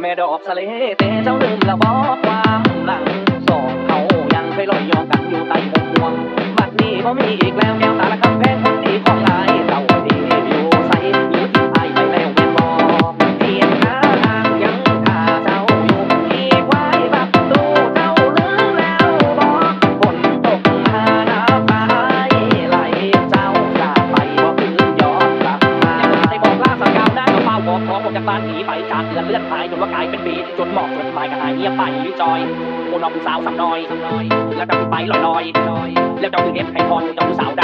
แม่ดอกสะเลเตเจ้าลืมละบอกความหลังสองเขายังเคยลอยยองกันอยู่ใต้ห่มวงบัดนี้บ่มีอีกแล้วาวได้ก็เฝ้าบอกท้องออกจากบ้านหนีไปจากเดือนเลือดหายจนว่ากลายเป็นปีจนหมอกจดหมายก็หายเงียบไปหรือจอยโอ้น้อผู้สาวสำน้อยสำน้อยแล้วเจ้าคือไปลอยลอยแล้วเจ้าคือเอฟไอพอนจ้าคือสาวได้